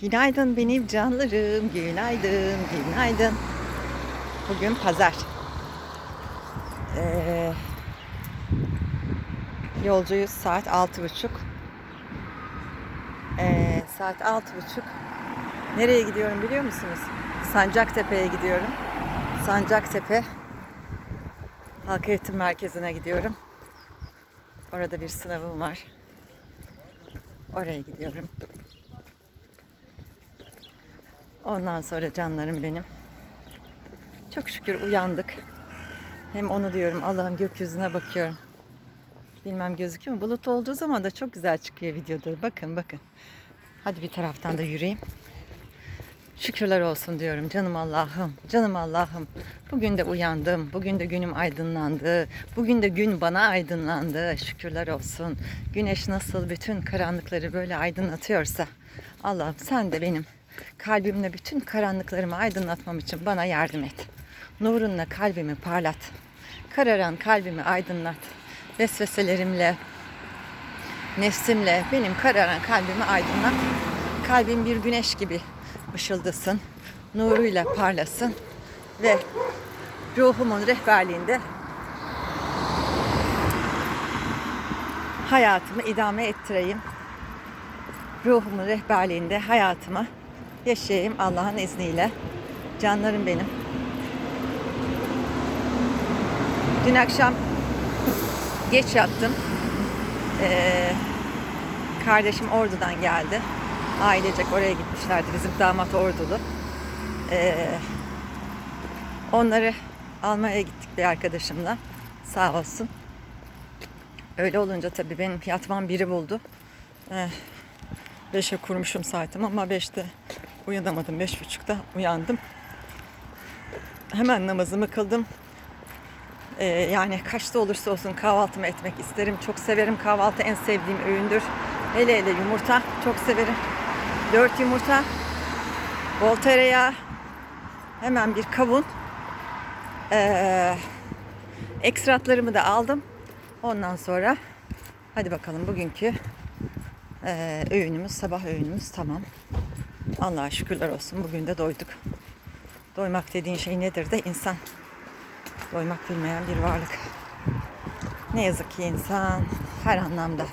Günaydın benim canlarım. Günaydın, günaydın. Bugün pazar. Ee, yolcuyuz saat altı buçuk. Ee, saat altı buçuk. Nereye gidiyorum biliyor musunuz? Sancaktepe'ye gidiyorum. Sancaktepe Halk Eğitim Merkezi'ne gidiyorum. Orada bir sınavım var. Oraya gidiyorum. Ondan sonra canlarım benim. Çok şükür uyandık. Hem onu diyorum Allah'ım gökyüzüne bakıyorum. Bilmem gözüküyor mu? Bulut olduğu zaman da çok güzel çıkıyor videoda. Bakın bakın. Hadi bir taraftan da yürüyeyim. Şükürler olsun diyorum canım Allah'ım, canım Allah'ım. Bugün de uyandım, bugün de günüm aydınlandı, bugün de gün bana aydınlandı. Şükürler olsun. Güneş nasıl bütün karanlıkları böyle aydınlatıyorsa, Allah'ım sen de benim kalbimle bütün karanlıklarımı aydınlatmam için bana yardım et. Nurunla kalbimi parlat. Kararan kalbimi aydınlat. Vesveselerimle, nefsimle benim kararan kalbimi aydınlat. Kalbim bir güneş gibi ışıldasın, nuruyla parlasın ve ruhumun rehberliğinde hayatımı idame ettireyim. Ruhumun rehberliğinde hayatımı yaşayayım Allah'ın izniyle. Canlarım benim. Dün akşam geç yattım. Ee, kardeşim Ordu'dan geldi. Ailecek oraya gitmişlerdi. Bizim damat Ordulu. Ee, onları almaya gittik bir arkadaşımla. Sağ olsun. Öyle olunca tabii benim yatmam biri buldu. Ee, beşe kurmuşum saatimi ama beşte uyanamadım. Beş buçukta uyandım. Hemen namazımı kıldım. Ee, yani kaçta olursa olsun kahvaltımı etmek isterim. Çok severim kahvaltı en sevdiğim öğündür. Hele hele yumurta çok severim. Dört yumurta, bol tereyağı, hemen bir kavun. Ee, ekstratlarımı da aldım. Ondan sonra hadi bakalım bugünkü e, öğünümüz, sabah öğünümüz tamam. Allah'a şükürler olsun bugün de doyduk. Doymak dediğin şey nedir de insan. Doymak bilmeyen bir varlık. Ne yazık ki insan her anlamda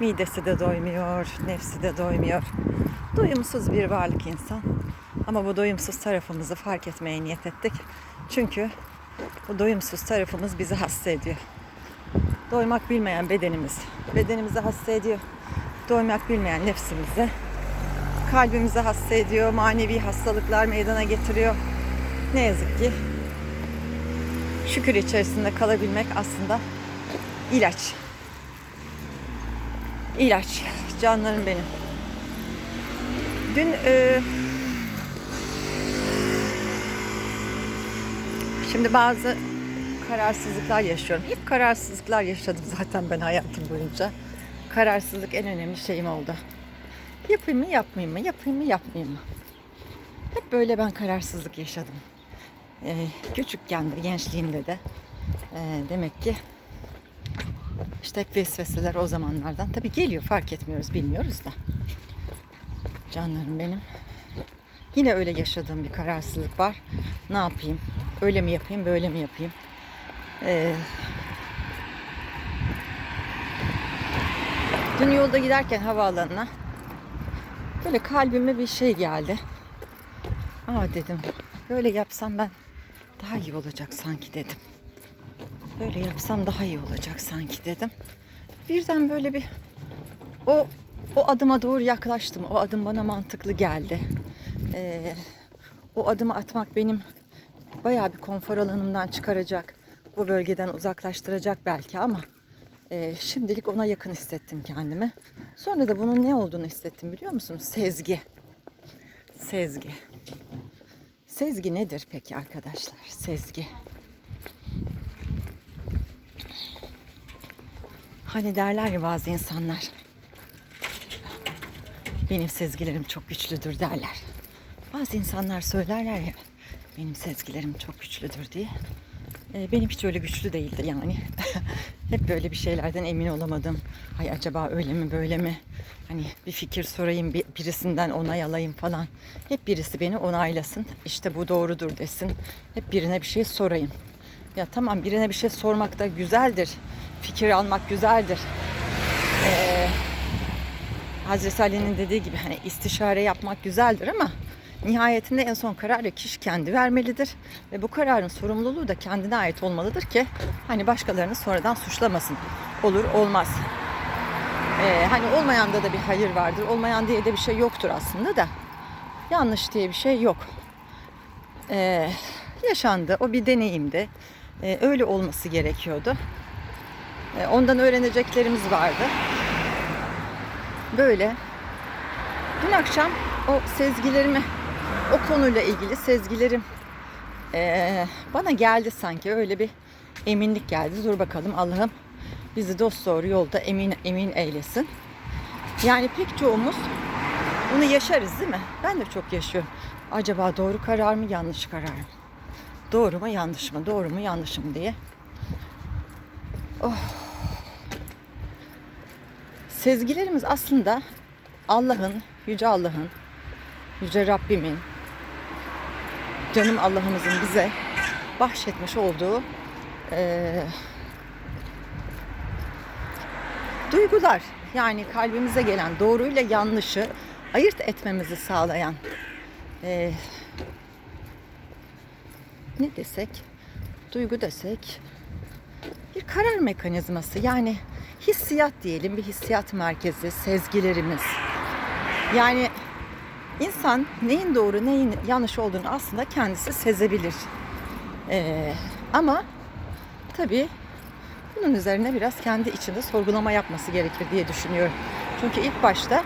midesi de doymuyor, nefsi de doymuyor. Doyumsuz bir varlık insan. Ama bu doyumsuz tarafımızı fark etmeye niyet ettik. Çünkü bu doyumsuz tarafımız bizi hasta ediyor. Doymak bilmeyen bedenimiz bedenimizi hasta ediyor. Doymak bilmeyen nefsimizi kalbimizi hasta ediyor. Manevi hastalıklar meydana getiriyor. Ne yazık ki şükür içerisinde kalabilmek aslında ilaç. İlaç. Canlarım benim. Dün e, şimdi bazı kararsızlıklar yaşıyorum. Hep kararsızlıklar yaşadım zaten ben hayatım boyunca. Kararsızlık en önemli şeyim oldu. Yapayım mı yapmayayım mı? Yapayım mı yapmayayım mı? Hep böyle ben kararsızlık yaşadım. Ee, küçükken de gençliğimde de ee, demek ki işte hep vesveseler o zamanlardan. Tabii geliyor fark etmiyoruz bilmiyoruz da. Canlarım benim. Yine öyle yaşadığım bir kararsızlık var. Ne yapayım? Öyle mi yapayım, böyle mi yapayım? Ee, dün yolda giderken havaalanına böyle kalbime bir şey geldi. Aa dedim, böyle yapsam ben daha iyi olacak sanki dedim. Böyle yapsam daha iyi olacak sanki dedim. Birden böyle bir o o adıma doğru yaklaştım. O adım bana mantıklı geldi. Ee, o adımı atmak benim bayağı bir konfor alanımdan çıkaracak. Bu bölgeden uzaklaştıracak belki ama e, şimdilik ona yakın hissettim kendimi. Sonra da bunun ne olduğunu hissettim biliyor musunuz? Sezgi. Sezgi. Sezgi nedir peki arkadaşlar? Sezgi. Hani derler ya bazı insanlar. Benim sezgilerim çok güçlüdür derler. Bazı insanlar söylerler ya benim sezgilerim çok güçlüdür diye. Ee, benim hiç öyle güçlü değildi yani. Hep böyle bir şeylerden emin olamadım. Ay acaba öyle mi böyle mi? Hani bir fikir sorayım, bir, birisinden onay alayım falan. Hep birisi beni onaylasın. İşte bu doğrudur desin. Hep birine bir şey sorayım. Ya tamam birine bir şey sormak da güzeldir. Fikir almak güzeldir. Ee, Hazreti Ali'nin dediği gibi hani istişare yapmak güzeldir ama nihayetinde en son kararı kişi kendi vermelidir ve bu kararın sorumluluğu da kendine ait olmalıdır ki hani başkalarını sonradan suçlamasın. Olur olmaz. Ee, hani olmayanda da bir hayır vardır. Olmayan diye de bir şey yoktur aslında da. Yanlış diye bir şey yok. Ee, yaşandı. O bir deneyimdi. Ee, öyle olması gerekiyordu. Ee, ondan öğreneceklerimiz vardı. Böyle. Dün akşam o sezgilerimi, o konuyla ilgili sezgilerim ee, bana geldi sanki. Öyle bir eminlik geldi. Dur bakalım Allah'ım bizi dost doğru yolda emin emin eylesin. Yani pek çoğumuz bunu yaşarız değil mi? Ben de çok yaşıyorum. Acaba doğru karar mı yanlış karar mı? Doğru mu yanlış mı? Doğru mu yanlış mı diye. Oh. Sezgilerimiz aslında Allah'ın, Yüce Allah'ın, Yüce Rabbimin, canım Allah'ımızın bize bahşetmiş olduğu eee duygular yani kalbimize gelen doğruyla yanlışı ayırt etmemizi sağlayan eee, ne desek duygu desek bir karar mekanizması yani hissiyat diyelim bir hissiyat merkezi sezgilerimiz. Yani insan neyin doğru neyin yanlış olduğunu aslında kendisi sezebilir Eee, ama tabii bunun üzerine biraz kendi içinde sorgulama yapması gerekir diye düşünüyorum. Çünkü ilk başta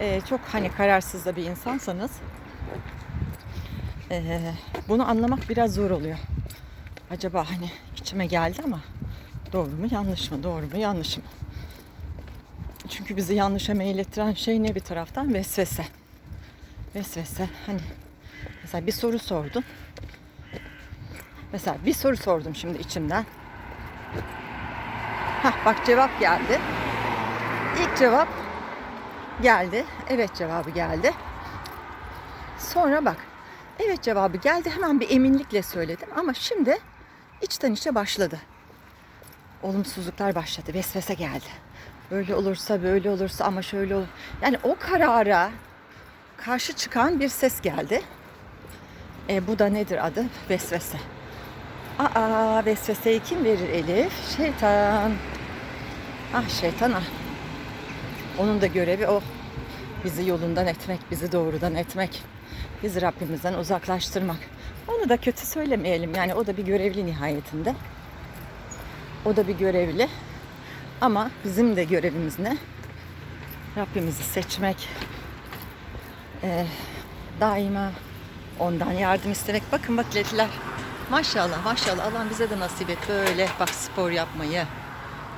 e, çok hani kararsız da bir insansanız e, bunu anlamak biraz zor oluyor. Acaba hani içime geldi ama doğru mu yanlış mı doğru mu yanlış mı? Çünkü bizi yanlışa meylettiren şey ne bir taraftan? Vesvese. Vesvese. Hani mesela bir soru sordun. Mesela bir soru sordum şimdi içimden. Hah bak cevap geldi. İlk cevap geldi. Evet cevabı geldi. Sonra bak. Evet cevabı geldi. Hemen bir eminlikle söyledim. Ama şimdi içten içe başladı. Olumsuzluklar başladı. Vesvese geldi. Böyle olursa böyle olursa ama şöyle olur. Yani o karara karşı çıkan bir ses geldi. E, bu da nedir adı? Vesvese. Aa vesveseyi kim verir Elif? Şeytan. Ah şeytan ah. Onun da görevi o. Bizi yolundan etmek, bizi doğrudan etmek. Bizi Rabbimizden uzaklaştırmak. Onu da kötü söylemeyelim. Yani o da bir görevli nihayetinde. O da bir görevli. Ama bizim de görevimiz ne? Rabbimizi seçmek. Ee, daima ondan yardım istemek. Bakın bak lediler. Maşallah maşallah Allah bize de nasip et böyle bak spor yapmayı.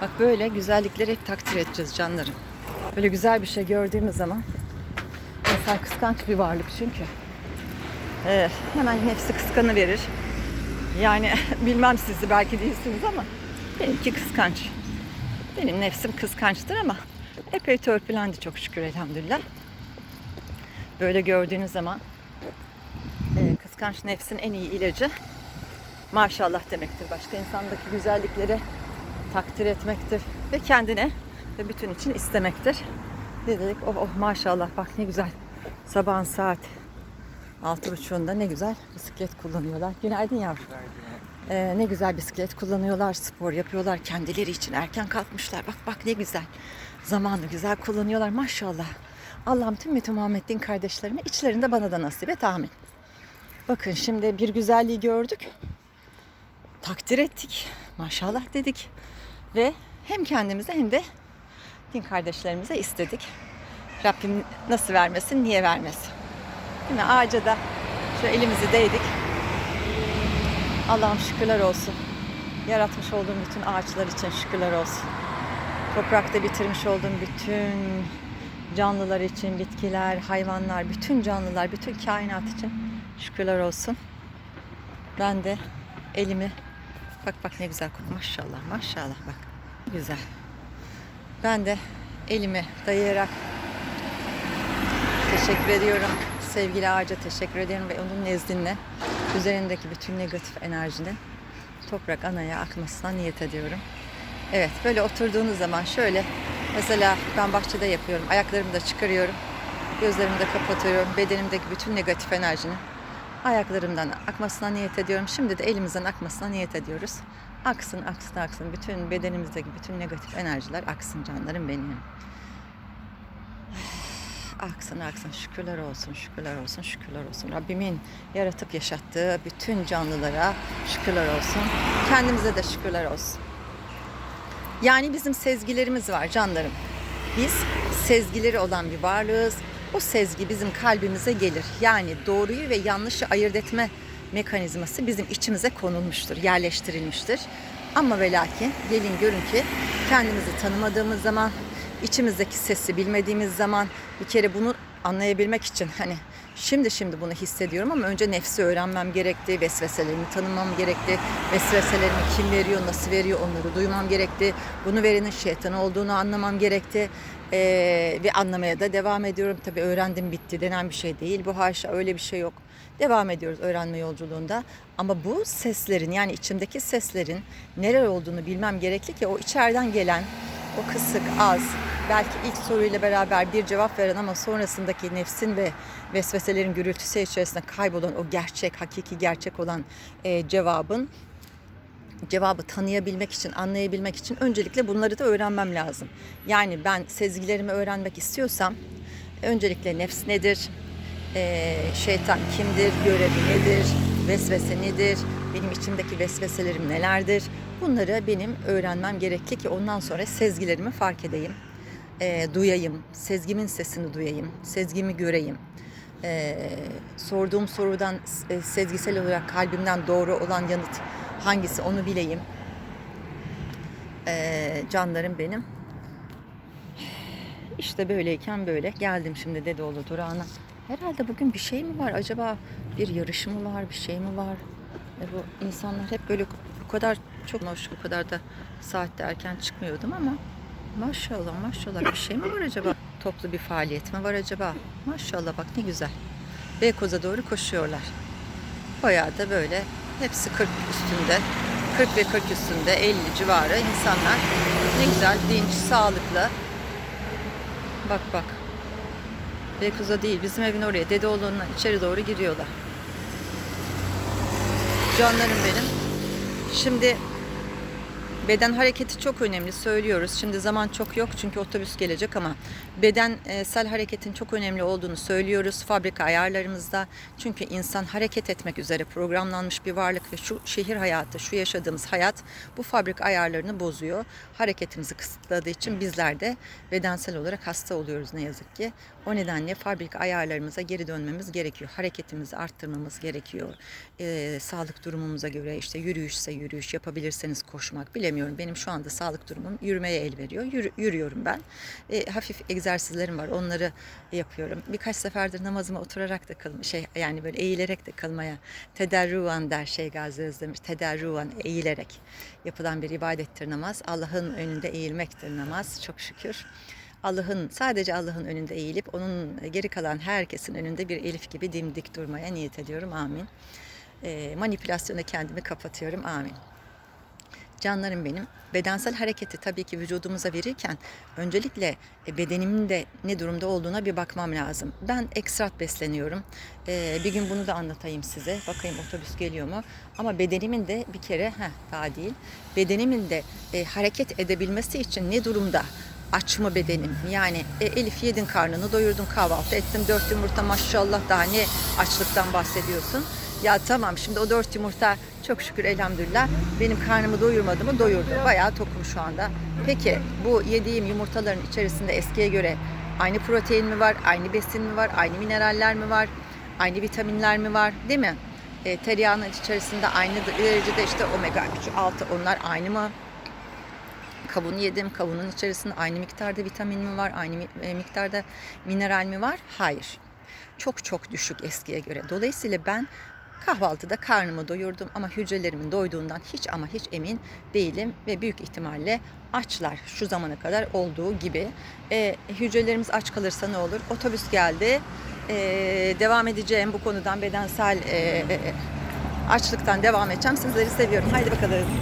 Bak böyle güzellikleri hep takdir edeceğiz canlarım. Böyle güzel bir şey gördüğümüz zaman insan kıskanç bir varlık çünkü. Ee, hemen nefsi kıskanı verir. Yani bilmem sizi belki değilsiniz ama benimki kıskanç. Benim nefsim kıskançtır ama epey törpülendi çok şükür elhamdülillah. Böyle gördüğünüz zaman e, kıskanç nefsin en iyi ilacı maşallah demektir. Başka insandaki güzellikleri takdir etmektir ve kendine ve bütün için istemektir. Dedik oh oh maşallah bak ne güzel sabahın saat altı buçuğunda ne güzel bisiklet kullanıyorlar. Günaydın yavrum. Ee, ne güzel bisiklet kullanıyorlar, spor yapıyorlar kendileri için erken kalkmışlar. Bak bak ne güzel. Zamanı güzel kullanıyorlar maşallah. Allah'ım tüm Mütü Muhammed din kardeşlerime içlerinde bana da nasip et amin. Bakın şimdi bir güzelliği gördük takdir ettik. Maşallah dedik. Ve hem kendimize hem de din kardeşlerimize istedik. Rabbim nasıl vermesin, niye vermesin? Değil mi? Ağaca da şu elimizi değdik. Allah'ım şükürler olsun. Yaratmış olduğum bütün ağaçlar için şükürler olsun. Toprakta bitirmiş olduğum bütün canlılar için, bitkiler, hayvanlar, bütün canlılar, bütün kainat için şükürler olsun. Ben de elimi Bak bak ne güzel kokuyor. Maşallah maşallah bak. Güzel. Ben de elimi dayayarak teşekkür ediyorum. Sevgili ağaca teşekkür ediyorum ve onun nezdinde üzerindeki bütün negatif enerjinin toprak anaya akmasına niyet ediyorum. Evet böyle oturduğunuz zaman şöyle mesela ben bahçede yapıyorum. Ayaklarımı da çıkarıyorum. Gözlerimi de kapatıyorum. Bedenimdeki bütün negatif enerjinin ayaklarımdan akmasına niyet ediyorum. Şimdi de elimizden akmasına niyet ediyoruz. Aksın, aksın, aksın. Bütün bedenimizdeki bütün negatif enerjiler aksın canlarım benim. Aksın, aksın. Şükürler olsun, şükürler olsun, şükürler olsun. Rabbimin yaratıp yaşattığı bütün canlılara şükürler olsun. Kendimize de şükürler olsun. Yani bizim sezgilerimiz var canlarım. Biz sezgileri olan bir varlığız. O sezgi bizim kalbimize gelir. Yani doğruyu ve yanlışı ayırt etme mekanizması bizim içimize konulmuştur, yerleştirilmiştir. Ama ve lakin gelin görün ki kendimizi tanımadığımız zaman, içimizdeki sesi bilmediğimiz zaman bir kere bunu anlayabilmek için hani şimdi şimdi bunu hissediyorum ama önce nefsi öğrenmem gerekti, vesveselerimi tanımam gerekti, vesveselerimi kim veriyor, nasıl veriyor onları duymam gerekti, bunu verenin şeytan olduğunu anlamam gerekti Ee, ve anlamaya da devam ediyorum. Tabii öğrendim bitti denen bir şey değil bu haşa öyle bir şey yok. Devam ediyoruz öğrenme yolculuğunda ama bu seslerin yani içimdeki seslerin neler olduğunu bilmem gerekli ki o içeriden gelen o kısık, az, belki ilk soruyla beraber bir cevap veren ama sonrasındaki nefsin ve vesveselerin gürültüsü içerisinde kaybolan o gerçek, hakiki gerçek olan e, cevabın cevabı tanıyabilmek için, anlayabilmek için öncelikle bunları da öğrenmem lazım. Yani ben sezgilerimi öğrenmek istiyorsam öncelikle nefs nedir, e, şeytan kimdir, görevi nedir, vesvese nedir, benim içimdeki vesveselerim nelerdir? Bunları benim öğrenmem gerekli ki ondan sonra sezgilerimi fark edeyim, e, duyayım, sezgimin sesini duyayım, sezgimi göreyim. E, sorduğum sorudan e, sezgisel olarak kalbimden doğru olan yanıt hangisi onu bileyim. E, canlarım benim. İşte böyleyken böyle geldim şimdi Dedeoğlu durağına. Herhalde bugün bir şey mi var acaba? Bir yarış mı var, bir şey mi var? E bu insanlar hep böyle bu kadar çok hoş, bu kadar da saatte erken çıkmıyordum ama maşallah maşallah bir şey mi var acaba? Toplu bir faaliyet mi var acaba? Maşallah bak ne güzel. Beykoz'a doğru koşuyorlar. Bayağı da böyle hepsi 40 üstünde. 40 ve 40 üstünde 50 civarı insanlar ne güzel dinç, sağlıklı. Bak bak. Beykoz'a değil bizim evin oraya Dedeoğlu'nun içeri doğru giriyorlar. Canlarım benim. Şimdi beden hareketi çok önemli söylüyoruz. Şimdi zaman çok yok çünkü otobüs gelecek ama bedensel hareketin çok önemli olduğunu söylüyoruz fabrika ayarlarımızda. Çünkü insan hareket etmek üzere programlanmış bir varlık ve şu şehir hayatı, şu yaşadığımız hayat bu fabrika ayarlarını bozuyor. Hareketimizi kısıtladığı için bizler de bedensel olarak hasta oluyoruz ne yazık ki. O nedenle fabrika ayarlarımıza geri dönmemiz gerekiyor. Hareketimizi arttırmamız gerekiyor. Ee, sağlık durumumuza göre işte yürüyüşse yürüyüş yapabilirseniz koşmak bilemiyorum. Benim şu anda sağlık durumum yürümeye el veriyor. Yürü- yürüyorum ben. Ee, hafif egzersizlerim var. Onları yapıyorum. Birkaç seferdir namazıma oturarak da kıl şey yani böyle eğilerek de kılmaya tederruan der şey Gazi Özdemir. Tederruan eğilerek yapılan bir ibadettir namaz. Allah'ın önünde eğilmektir namaz. Çok şükür. Allah'ın sadece Allah'ın önünde eğilip onun geri kalan herkesin önünde bir elif gibi dimdik durmaya niyet ediyorum. Amin. E, manipülasyona kendimi kapatıyorum. Amin. Canlarım benim. Bedensel hareketi tabii ki vücudumuza verirken öncelikle e, bedenimin de ne durumda olduğuna bir bakmam lazım. Ben ekstrat besleniyorum. Ee, bir gün bunu da anlatayım size. Bakayım otobüs geliyor mu? Ama bedenimin de bir kere, heh, daha değil. Bedenimin de e, hareket edebilmesi için ne durumda? Aç mı bedenim? Yani e, Elif yedin karnını doyurdun kahvaltı ettim. Dört yumurta maşallah daha ne açlıktan bahsediyorsun? Ya tamam şimdi o dört yumurta çok şükür elhamdülillah benim karnımı doyurmadı mı doyurdu. Bayağı tokum şu anda. Peki bu yediğim yumurtaların içerisinde eskiye göre aynı protein mi var, aynı besin mi var, aynı mineraller mi var, aynı vitaminler mi var değil mi? E, tereyağının içerisinde aynı derecede işte omega 3, 6 onlar aynı mı? Kavunu yedim. Kavunun içerisinde aynı miktarda vitamin mi var? Aynı e, miktarda mineral mi var? Hayır. Çok çok düşük eskiye göre. Dolayısıyla ben Kahvaltıda karnımı doyurdum ama hücrelerimin doyduğundan hiç ama hiç emin değilim ve büyük ihtimalle açlar şu zamana kadar olduğu gibi. E, hücrelerimiz aç kalırsa ne olur? Otobüs geldi. E, devam edeceğim bu konudan bedensel e, açlıktan devam edeceğim. Sizleri seviyorum. Haydi bakalım.